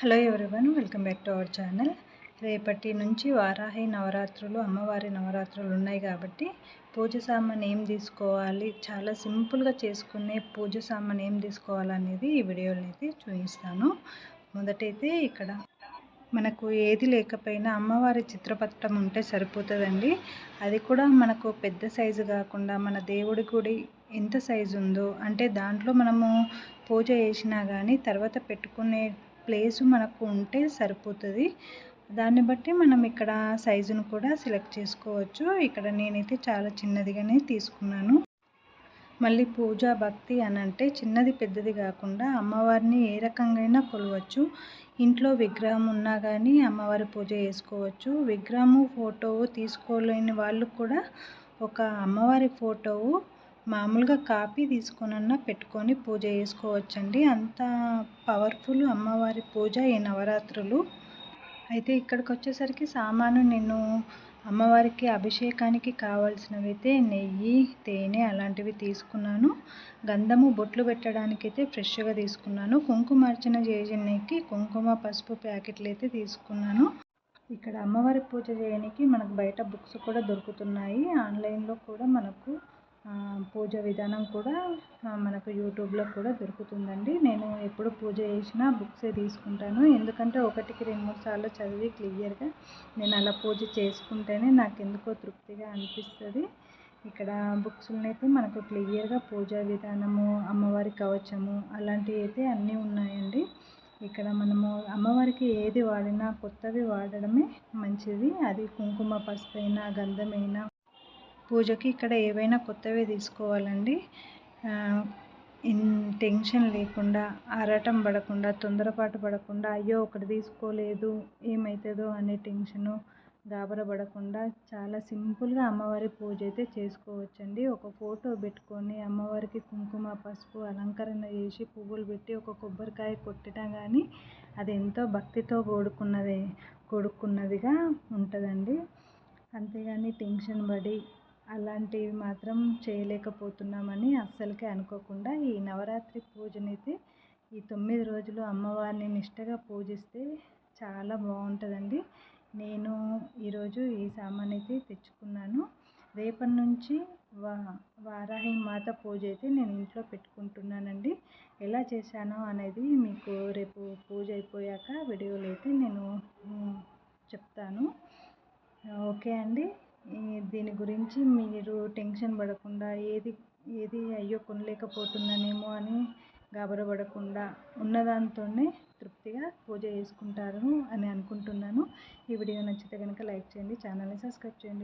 Hello everyone welcome back to our channel. రేపటి నుంచి వారాహి నవరాత్రులు అమ్మవారి నవరాత్రులు ఉన్నాయి కాబట్టి పూజ సామాన్ ఏం తీసుకోవాలి చాలా సింపుల్గా చేసుకునే పూజ సామాన్ ఏం తీసుకోవాలనేది ఈ వీడియోలో అయితే చూపిస్తాను. మొదటైతే ఇక్కడ మనకు ఏది లేకపోయినా అమ్మవారి చిత్రపటం ఉంటే సరిపోతుందండి. అది కూడా మనకు పెద్ద సైజు కాకుండా మన దేవుడి గుడి ఎంత సైజు ఉందో అంటే దాంట్లో మనము పూజ చేసినా కానీ తర్వాత పెట్టుకునే ప్లేసు మనకు ఉంటే సరిపోతుంది. దాన్ని బట్టి మనం ఇక్కడ సైజును కూడా సెలెక్ట్ చేసుకోవచ్చు. ఇక్కడ నేనైతే చాలా చిన్నదిగానే తీసుకున్నాను. మళ్ళీ పూజ భక్తి అని అంటే చిన్నది పెద్దది కాకుండా అమ్మవారిని ఏ రకంగా కొలవచ్చు. ఇంట్లో విగ్రహం ఉన్నా కానీ అమ్మవారి పూజ చేసుకోవచ్చు. విగ్రహము ఫోటో తీసుకోలేని వాళ్ళు కూడా ఒక అమ్మవారి ఫోటో మామూలుగా కాపీ తీసుకొనన్నా పెట్టుకొని పూజ చేసుకోవచ్చండి. అంత పవర్ఫుల్ అమ్మవారి పూజ ఈ నవరాత్రులు. అయితే ఇక్కడికి వచ్చేసరికి సామాను నేను అమ్మవారికి అభిషేకానికి కావాల్సినవైతే అయితే నెయ్యి తేనె అలాంటివి తీసుకున్నాను. గంధము బొట్లు పెట్టడానికి అయితే ఫ్రెష్గా తీసుకున్నాను. కుంకుమార్చన చేయడానికి కుంకుమ పసుపు ప్యాకెట్లు అయితే తీసుకున్నాను. ఇక్కడ అమ్మవారి పూజ చేయడానికి మనకు బయట బుక్స్ కూడా దొరుకుతున్నాయి. ఆన్లైన్లో కూడా మనకు పూజ విధానం కూడా మనకు యూట్యూబ్లో కూడా దొరుకుతుందండి. నేను ఎప్పుడు పూజ చేసినా బుక్సే తీసుకుంటాను. ఎందుకంటే ఒకటికి రెండు మూడు సార్లు చదివి క్లియర్గా నేను అలా పూజ చేసుకుంటేనే నాకు ఎందుకో తృప్తిగా అనిపిస్తుంది. ఇక్కడ బుక్స్లోనైతే మనకు క్లియర్గా పూజా విధానము అమ్మవారి కవచము అలాంటివి అయితే అన్నీ ఉన్నాయండి. ఇక్కడ మనము అమ్మవారికి ఏది వాడినా కొత్తవి వాడడమే మంచిది. అది కుంకుమ పసుపైనా గంధమైనా పూజకి ఇక్కడ ఏవైనా కొత్తవి తీసుకోవాలండి. టెన్షన్ లేకుండా ఆరాటం పడకుండా తొందరపాటు పడకుండా అయ్యో ఒకటి తీసుకోలేదు ఏమవుతుందో అనే టెన్షను గాబర పడకుండా చాలా సింపుల్గా అమ్మవారి పూజ అయితే చేసుకోవచ్చండి. ఒక ఫోటో పెట్టుకొని అమ్మవారికి కుంకుమ పసుపు అలంకరణ చేసి పువ్వులు పెట్టి ఒక కొబ్బరికాయ కొట్టినా కానీ అది ఎంతో భక్తితో కూడుకున్నది కూడుకున్నదిగా ఉంటుందండి. అంతేగాని టెన్షన్ పడి అలాంటివి మాత్రం చేయలేకపోతున్నామని అస్సలకే అనుకోకుండా ఈ నవరాత్రి పూజనైతే ఈ తొమ్మిది రోజులు అమ్మవారిని నిష్టగా పూజిస్తే చాలా బాగుంటుందండి. నేను ఈరోజు ఈ సామాన్ అయితే తెచ్చుకున్నాను. రేపటి నుంచి వా వారాహి మాత పూజ అయితే నేను ఇంట్లో పెట్టుకుంటున్నానండి. ఎలా చేశానో అనేది మీకు రేపు పూజ అయిపోయాక వీడియోలో అయితే నేను చెప్తాను. ఓకే అండి. దీని గురించి మీరు టెన్షన్ పడకుండా ఏది ఏది అయ్యో కొనలేకపోతున్నానేమో అని గాబరపడకుండా ఉన్నదాంతోనే తృప్తిగా పూజ చేసుకుంటారు అని అనుకుంటున్నాను. ఈ వీడియో నచ్చితే కనుక లైక్ చేయండి ఛానల్ని సబ్స్క్రైబ్ చేయండి.